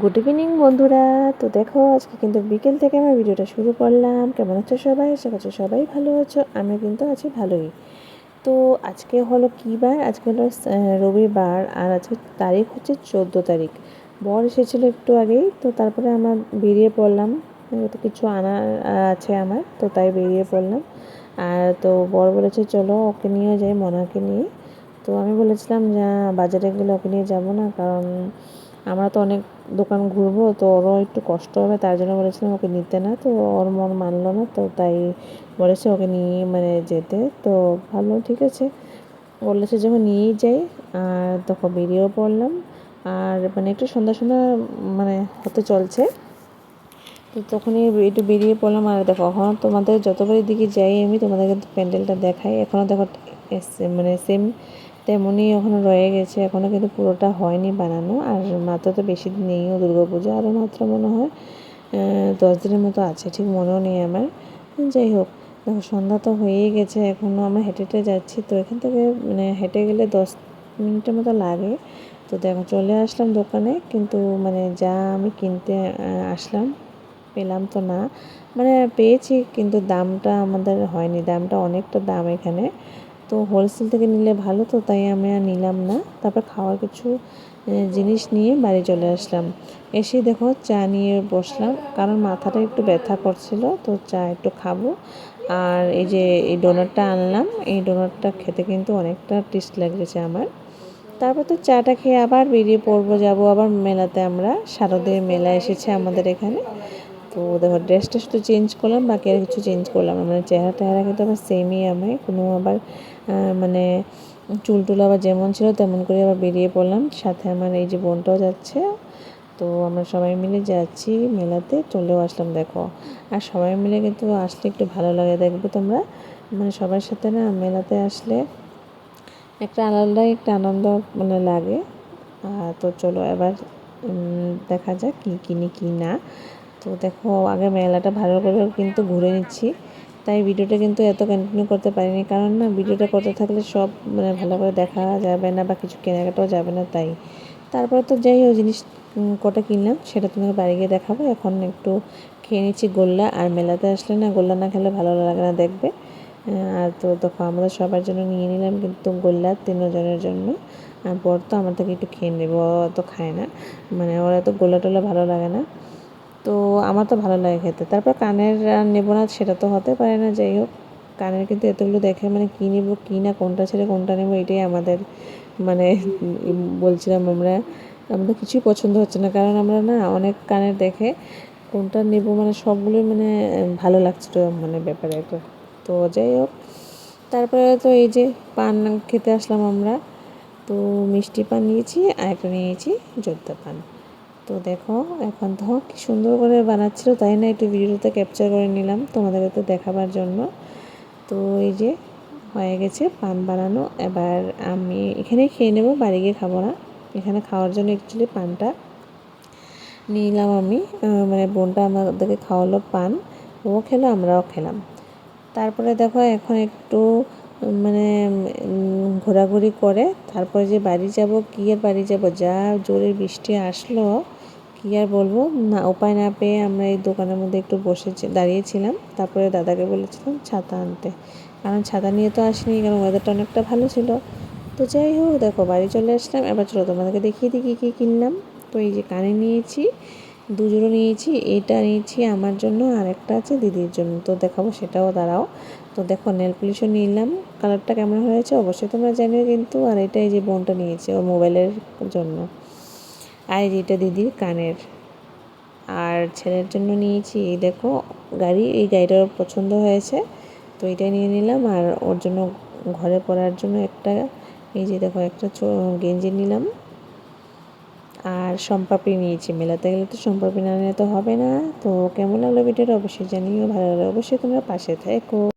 Good evening বন্ধুরা। তো দেখো, আজকে কিন্তু বিকেল থেকে আমি ভিডিওটা শুরু করলাম। কেমন আছো সবাই? আশা করছ সবাই ভালো আছো। আমি কিন্তু আছি ভালোই। তো আজকে হলো কী বার? আজকে হলো রবিবার, আর আজকে তারিখ হচ্ছে চোদ্দ তারিখ। বর এসেছিল একটু আগেই, তো তারপরে আমার বেরিয়ে পড়লাম। তো কিছু আনার আছে আমার, তো তাই বেরিয়ে পড়লাম। আর তো বর বলেছে, চলো ওকে নিয়ে যাই, মনাকে নিয়ে। তো আমি বলেছিলাম, যে, বাজারে গেলে ওকে নিয়ে যাব না, কারণ আমরা তো অনেক দোকান ঘুরবো, তো ওরও একটু কষ্ট হবে, তার জন্য বলেছিলাম ওকে নিতে না, তো ওর মন মানলো না, তো তাই বলেছে ওকে নিয়ে মানে যেতে, তো ভালো, ঠিক আছে। বলেছে যখন নিয়েই যাই, আর তখন বেরিয়েও পড়লাম, আর মানে একটু সন্ধ্যা সন্ধ্যা মানে হতে চলছে। তো তখনই একটু বেরিয়ে পড়লাম, আর দেখো, এখন তোমাদের যতবারই দিকে যাই আমি, তোমাদের কিন্তু প্যান্ডেলটা দেখাই এখনও দেখো মানে সেম তেমনই এখনও রয়ে গেছে এখনও কিন্তু পুরোটা হয়নি বানানো, আর মাত্র তো বেশি দিন নেইও দুর্গা পুজো, আরও মাত্র মনে হয় দশ দিনের মতো আছে, ঠিক মনেও নেই আমার। যাই হোক, দেখো সন্ধ্যা তো হয়েই গেছে এখনও আমরা হেঁটে হেঁটে যাচ্ছি, তো এখান থেকে মানে হেঁটে গেলে দশ মিনিটের মতো লাগে। তো দেখো চলে আসলাম দোকানে, কিন্তু মানে যা আমি কিনতে আসলাম, পেলাম তো না। মানে পেয়েছি, কিন্তু দামটা আমাদের হয়নি, দামটা অনেকটা দাম এখানে। তো হোলসেল থেকে নিলে ভালো তো, তাই আমি আর নিলাম না। তারপর খাওয়ার কিছু জিনিস নিয়ে বাড়ি চলে আসলাম। এসে দেখো চা নিয়ে বসলাম, কারণ মাথাটা একটু ব্যথা করছিল, তো চা একটু খাব। আর এই যে, এই ডোনাটটা আনলাম, এই ডোনাটটা খেতে কিন্তু অনেকটা টেস্ট লেগেছে আমার। তারপর তো চাটা খেয়ে আবার বেরিয়ে পড়ব, যাব আবার মেলাতে আমরা। শারদীয় মেলা এসেছে আমাদের এখানে। তো দেখো ড্রেসটা শুধু চেঞ্জ করলাম, বাকি আর কিছু চেঞ্জ করলাম মানে চেহারা, টেহারা কিন্তু আবার সেমই আমি কোনো আবার মানে চুল টুল আবার যেমন ছিল, তেমন করে আবার বেরিয়ে পড়লাম। সাথে আমার এই যে বোনটাও যাচ্ছে। তো আমরা সবাই মিলে যাচ্ছি মেলাতে, চলেও আসলাম, দেখো। আর সবাই মিলে কিন্তু আসলে একটু ভালো লাগে, দেখবে তোমরা। মানে সবার সাথে না, মেলাতে আসলে একটা আলাদাই একটা আনন্দ মানে লাগে। তো চলো এবার দেখা যাক কী কিনি, কী না। তো দেখো, আগে মেলাটা ভালো করে কিন্তু ঘুরে নিচ্ছি। তাই ভিডিওটা কিন্তু এত কন্টিনিউ করতে পারিনি। কারণ না, ভিডিওটা করতে থাকলে সব মানে ভালো করে দেখা যাবে না বা কিছু কেনাকাটাও যাবে না তাই। তারপরে তো যাই হোক, জিনিস কটা কিনলাম সেটা তোমাকে বাড়ি গিয়ে দেখাবো। এখন একটু খেয়ে নিচ্ছি গোল্লা। আর মেলাতে আসলে না, গোল্লা না খেলে ভালো লাগে না দেখবে। আর তো দেখো, আমরা সবার জন্য নিয়ে নিলাম কিন্তু গোল্লা তিনজনের জন্য। আর বর তো আমার থেকে একটু খেয়ে নেবে, ও তো খায় না। মানে ওরা তো গোল্লা টোল্লা ভালো লাগে না। তো আমার তো ভালো লাগে খেতে। তারপর কানের নেব না, সেটা তো হতে পারে না, যাই হোক। কানের কিন্তু এতগুলো দেখে মানে কী নেব, কী না, কোনটা ছেড়ে কোনটা নেব, এটাই আমাদের মানে বলছিলাম আমরা। আমাদের কিছুই পছন্দ হচ্ছে না, কারণ আমরা না অনেক কানের দেখে কোনটা নেব মানে সবগুলোই মানে ভালো লাগছিল মানে ব্যাপারে একটা। তো যাই হোক, তারপরে তো এই যে পান খেতে আসলাম আমরা। তো মিষ্টি পান নিয়েছি আর একটা নিয়েছি জর্দা পান। তো দেখো, এখন তো কি সুন্দর করে বানাচ্ছিল, তাই না একটু ভিডিওতে ক্যাপচার করে নিলাম তোমাদেরকে তো দেখাবার জন্য। তো এই যে হয়ে গেছে পান বানানো, এবার আমি এখানেই খেয়ে নেব, বাড়ি গিয়ে খাব না। এখানে খাওয়ার জন্য অ্যাকচুয়ালি পানটা নিলাম আমি মানে বোনটা আমাদেরকে খাওয়ালো পান, ও খেলো, আমরাও খেলাম। তারপরে দেখো এখন একটু মানে ঘোরাঘুরি করে। তারপরে যে বাড়ি যাব, কী আর বাড়ি যাব? যা জোরে বৃষ্টি আসলো, কী আর বলব? না, উপায় না পেয়ে আমরা এই দোকানের মধ্যে একটু বসেছি, দাঁড়িয়েছিলাম। তারপরে দাদাকে বলেছিলাম ছাতা আনতে। কারণ ছাতা নিয়ে তো আসিনি, কারণ ওয়েদারটা অনেকটা ভালো ছিল। তো যাই হোক, দেখো, বাড়ি চলে আসলাম। এবার চলো, তোমাদেরকে দেখিয়ে দিই কী কী কিনলাম। তো এই যে কানে নিয়েছি, দুজোড়ো নিয়েছি, এটা নিয়েছি আমার জন্য আর একটা আছে দিদির জন্য। তো দেখাবো সেটাও, দাঁড়াও। তো দেখো নেল পলিশও নিলাম। কালারটা কেমন হয়েছে অবশ্যই তোমরা জানিও কিন্তু। আর এটা এই যে বোনটা নিয়েছে ওর মোবাইলের জন্য। আর এই যে এটা দিদির কানের। আর ছেলের জন্য নিয়েছি, এই দেখো, গাড়ি। এই গাড়িটা পছন্দ হয়েছে। তো এটাই নিয়ে নিলাম। আর ওর জন্য ঘরে পরার জন্য একটা, এই যে দেখো, একটা গেঞ্জি নিলাম। আর সম্পাপড়ি নিয়েছি। মেলাতে গেলে তো সম্পাপড়ি না নিলে তো হবে না। তো কেমন লাগল ভিডিওটা অবশ্যই জানিও। ভালো লাগলে অবশ্যই তোমরা পাশে থেকো।